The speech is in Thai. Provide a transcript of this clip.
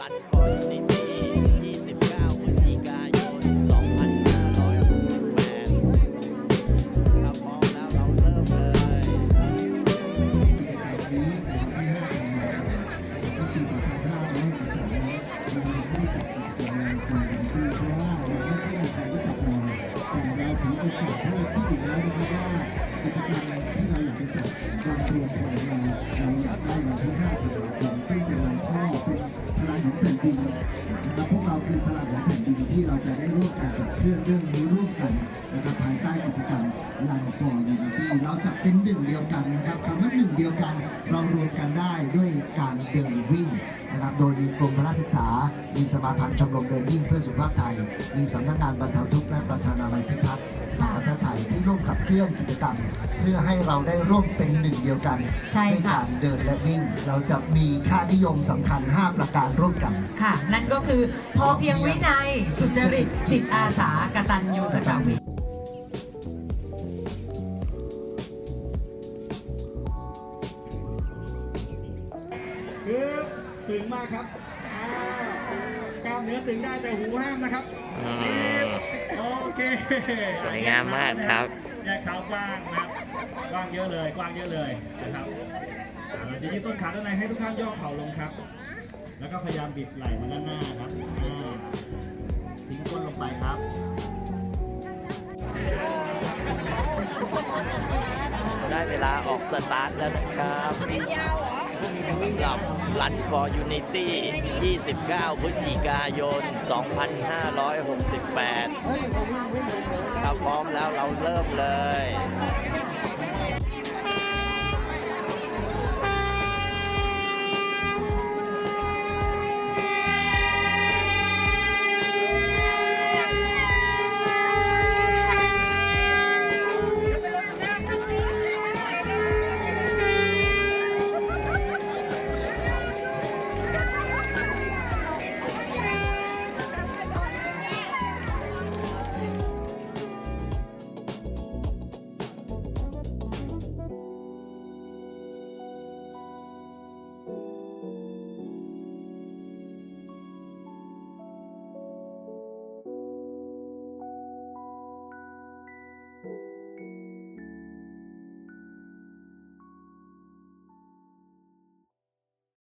รัฐฟอตี้29พฤศจิกายน 2568ถ้าพร้อมแล้วเราเริ่มเลย Thank you. ร่วมกันขับเคลื่อนเรื่องนี้ร่วมกันนะครับภายใต้กิจกรรม Run for Unity เราจะเป็นหนึ่งเดียวกันนะครับคำว่าหนึ่งเดียวกัน เรารวมกันได้ด้วยการเดินวิ่งนะครับ โดยมีกรมพละศึกษา มีสมาพันธ์ชมรมเดินวิ่งเพื่อสุขภาพไทย มีสำนักงานบรรเทาทุกข์และประชานามัยพิทักษ์สภากาชาติไทยที่ร่วมขับเคลื่อนกิจกรรม เพื่อให้เราได้ร่วมเป็นหนึ่งเดียวกันใช่ค่ะ การเดินและวิ่ง เราจะมีค่านิยมสำคัญ 5 ประการร่วมกัน ค่ะ นั่นก็คือพอเพียงวินัย สุจริต จิตอาสากตัญญูกตเวทีคือ ตึงมากครับอ่ากล้ามเนื้อตึงได้แต่หูห้ามนะครับอืม โอเคสวยงามมากครับ แยกเท้ากว้างนะครับกว้างเยอะเลยกว้างเยอะเลยนะครับอ่าเราจะยืดต้นขาด้านในให้ทุกท่านย่อเข่าลงครับ แล้วก็พยายามบิดไหล่มาด้านหน้าครับอ่าทิ้งก้นลงไปครับ ได้เวลาออกสตาร์ทแล้วนะครับ กับ Run for Unity 29 พฤศจิกายน 2568 ถ้าพร้อมแล้วเราเริ่มเลย